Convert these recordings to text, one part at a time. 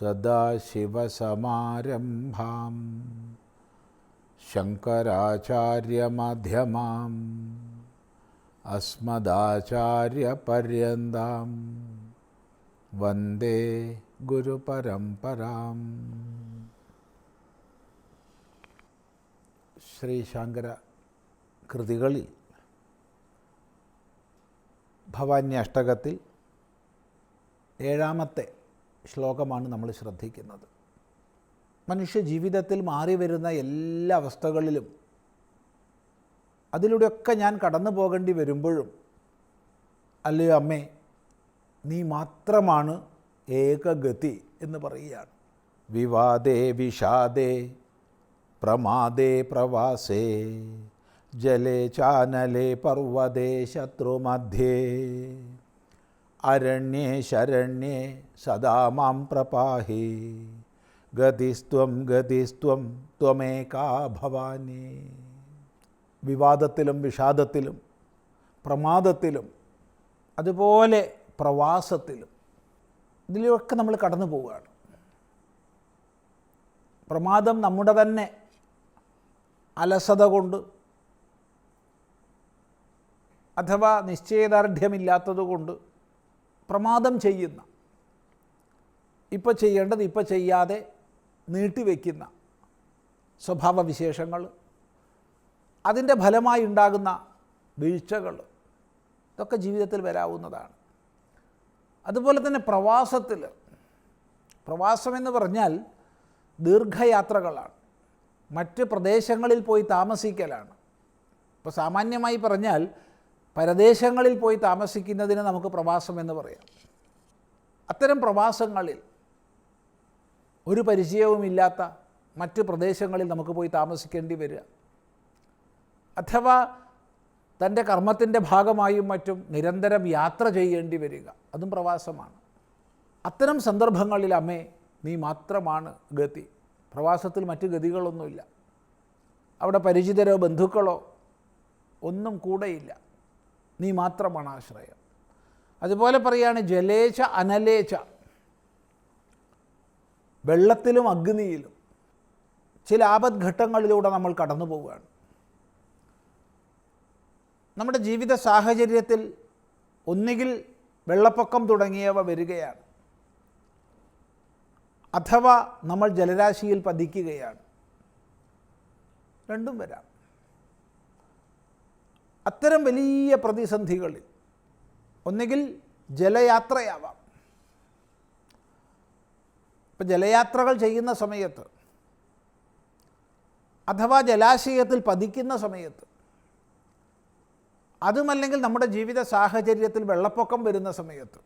സദാശിവസമാരംഭാം ശങ്കരാചാര്യമധ്യമാം. അസ്മദാചാര്യപര്യന്താം. വന്ദേ ഗുരുപരംപരാം ശ്രീ ശങ്കര കൃതികളിൽ ഭവാന്യ അഷ്ടകത്തിൽ ഏഴാമത്തെ ശ്ലോകമാണ് നമ്മൾ ശ്രദ്ധിക്കുന്നത്. മനുഷ്യ ജീവിതത്തിൽ മാറി വരുന്ന എല്ലാ അവസ്ഥകളിലും അതിലൂടെയൊക്കെ ഞാൻ കടന്നു പോകേണ്ടി വരുമ്പോഴും അല്ലയോ അമ്മേ നീ മാത്രമാണ് ഏകഗതി എന്ന് പറയുകയാണ്. വിവാദേ വിഷാദേ പ്രമാദേ പ്രവാസേ ജലേ ചാനലേ പർവതേ ശത്രുമധ്യേ. അരണ്യേ ശരണ്യേ സദാ മാം പ്രപാഹി. ഗതിസ്ത്വം ഗതിസ്ത്വം ത്വമേകാ ഭവാനി. വിവാദത്തിലും വിഷാദത്തിലും പ്രമാദത്തിലും അതുപോലെ പ്രവാസത്തിലും ഇതിലൊക്കെ നമ്മൾ കടന്നു പോവുകയാണ്. പ്രമാദം നമ്മുടെ തന്നെ അലസത കൊണ്ട് അഥവാ നിശ്ചയദാർഢ്യമില്ലാത്തത് കൊണ്ട് പ്രമാദം ചെയ്യുന്ന ഇപ്പോൾ ചെയ്യേണ്ടത് ഇപ്പോൾ ചെയ്യാതെ നീട്ടിവെക്കുന്ന സ്വഭാവവിശേഷങ്ങൾ അതിന്റെ ഫലമായി ഉണ്ടാകുന്ന വീഴ്ചകൾ ഇതൊക്കെ ജീവിതത്തിൽ വരാവുന്നതാണ്. അതുപോലെ തന്നെ പ്രവാസത്തിൽ പ്രവാസമെന്ന് പറഞ്ഞാൽ ദീർഘയാത്രകളാണ്. മറ്റ് പ്രദേശങ്ങളിൽ പോയി താമസിക്കലാണ്. ഇപ്പോൾ സാമാന്യമായി പറഞ്ഞാൽ പരദേശങ്ങളിൽ പോയി താമസിക്കുന്നതിന് നമുക്ക് പ്രവാസം എന്ന് പറയാം. അത്തരം പ്രവാസങ്ങളിൽ ഒരു പരിചയവുമില്ലാത്ത മറ്റ് പ്രദേശങ്ങളിൽ നമുക്ക് പോയി താമസിക്കേണ്ടി വരിക. അഥവാ തന്റെ കർമ്മത്തിന്റെ ഭാഗമായും മറ്റും നിരന്തരം യാത്ര ചെയ്യേണ്ടി വരിക. അതും പ്രവാസമാണ്. അത്തരം സന്ദർഭങ്ങളിൽ അമ്മേ നീ മാത്രമാണ് ഗതി. പ്രവാസത്തിൽ മറ്റ് ഗതികളൊന്നുമില്ല. അവിടെ പരിചിതരോ ബന്ധുക്കളോ ഒന്നും കൂടെയില്ല. നീ മാത്രമാണ് ആശ്രയം. അതുപോലെ പറയുകയാണ് ജലേച്ച അനലേച്ച വെള്ളത്തിലും അഗ്നിയിലും ചില ആപദ്ഘട്ടങ്ങളിലൂടെ നമ്മൾ കടന്നു പോവുകയാണ്. നമ്മുടെ ജീവിത സാഹചര്യത്തിൽ ഒന്നുകിൽ വെള്ളപ്പൊക്കം തുടങ്ങിയവ വരികയാണ് അഥവാ നമ്മൾ ജലരാശിയിൽ പതിക്കുകയാണ്. രണ്ടും വരാം. അത്തരം വലിയ പ്രതിസന്ധികളിൽ ഒന്നുകിൽ ജലയാത്രയാവാം. ഇപ്പം ജലയാത്രകൾ ചെയ്യുന്ന സമയത്ത് അഥവാ ജലാശയത്തിൽ പതിക്കുന്ന സമയത്ത് അതുമല്ലെങ്കിൽ നമ്മുടെ ജീവിത സാഹചര്യത്തിൽ വെള്ളപ്പൊക്കം വരുന്ന സമയത്ത്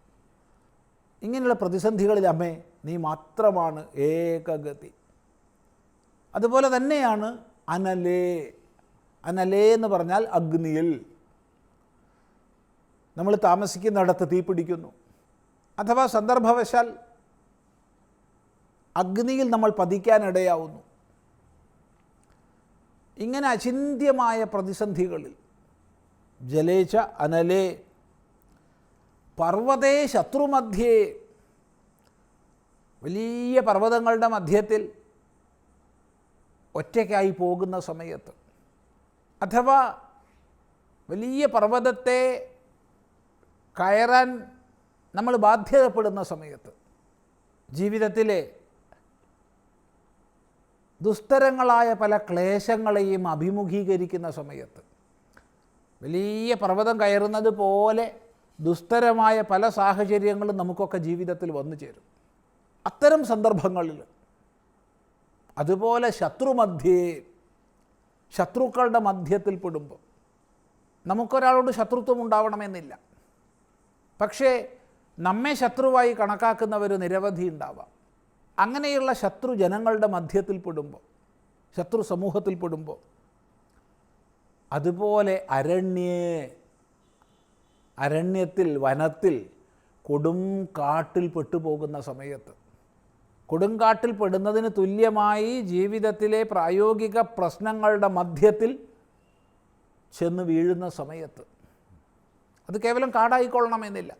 ഇങ്ങനെയുള്ള പ്രതിസന്ധികളിൽ അമ്മേ നീ മാത്രമാണ് ഏകഗതി. അതുപോലെ തന്നെയാണ് അനലേ. അനലേ എന്ന് പറഞ്ഞാൽ അഗ്നിയിൽ. നമ്മൾ താമസിക്കുന്നിടത്ത് തീ പിടിക്കുന്നു. അഥവാ സന്ദർഭവശാൽ അഗ്നിയിൽ നമ്മൾ പതിക്കാനിടയാവുന്നു. ഇങ്ങനെ അചിന്ത്യമായ പ്രതിസന്ധികളിൽ ജലേച്ച അനലേ പർവതേ ശത്രുമധ്യേ വലിയ പർവതങ്ങളുടെ മധ്യത്തിൽ ഒറ്റയ്ക്കായി പോകുന്ന സമയത്ത് അഥവാ വലിയ പർവതത്തെ കയറാൻ നമ്മൾ ബാധ്യതപ്പെടുന്ന സമയത്ത് ജീവിതത്തിലെ ദുസ്തരങ്ങളായ പല ക്ലേശങ്ങളെയും അഭിമുഖീകരിക്കുന്ന സമയത്ത് വലിയ പർവതം കയറുന്നത് പോലെ ദുസ്തരമായ പല സാഹചര്യങ്ങളും നമുക്കൊക്കെ ജീവിതത്തിൽ വന്നു ചേരും. അത്തരം സന്ദർഭങ്ങളിൽ അതുപോലെ ശത്രുമധ്യേ ശത്രുക്കളുടെ മധ്യത്തിൽ പെടുമ്പോൾ നമുക്കൊരാളോട് ശത്രുത്വം ഉണ്ടാവണമെന്നില്ല. പക്ഷേ നമ്മെ ശത്രുവായി കണക്കാക്കുന്നവർ നിരവധി ഉണ്ടാവാം. അങ്ങനെയുള്ള ശത്രു ജനങ്ങളുടെ മധ്യത്തിൽ പെടുമ്പോൾ ശത്രു സമൂഹത്തിൽ പെടുമ്പോൾ അതുപോലെ അരണ്യേ അരണ്യത്തിൽ വനത്തിൽ കൊടും കാട്ടിൽ പെട്ടുപോകുന്ന സമയത്ത് കൊടുങ്കാട്ടിൽ പെടുന്നതിന് തുല്യമായി ജീവിതത്തിലെ പ്രായോഗിക പ്രശ്നങ്ങളുടെ മധ്യത്തിൽ ചെന്ന് വീഴുന്ന സമയത്ത് അത് കേവലം കാടായിക്കൊള്ളണമെന്നില്ല.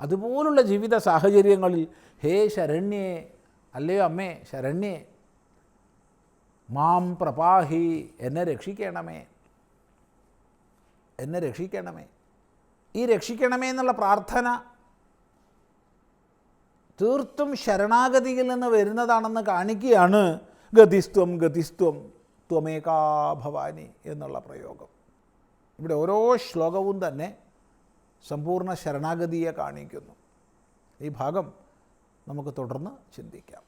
അതുപോലുള്ള ജീവിത സാഹചര്യങ്ങളിൽ ഹേ ശരണ്യേ അല്ലയോ അമ്മേ ശരണ്യേ മാം പ്രപാഹി എന്നെ രക്ഷിക്കണമേ എന്നെ രക്ഷിക്കണമേ. ഈ രക്ഷിക്കണമേ എന്നുള്ള പ്രാർത്ഥന തീർത്തും ശരണാഗതിയിൽ നിന്ന് വരുന്നതാണെന്ന് കാണിക്കുകയാണ് ഗതിസ്ത്വം ഗതിസ്ത്വം ത്വമേകാ ഭവാനി എന്നുള്ള പ്രയോഗം. ഇവിടെ ഓരോ ശ്ലോകവും തന്നെ സമ്പൂർണ ശരണാഗതിയെ കാണിക്കുന്നു. ഈ ഭാഗം നമുക്ക് തുടർന്ന് ചിന്തിക്കാം.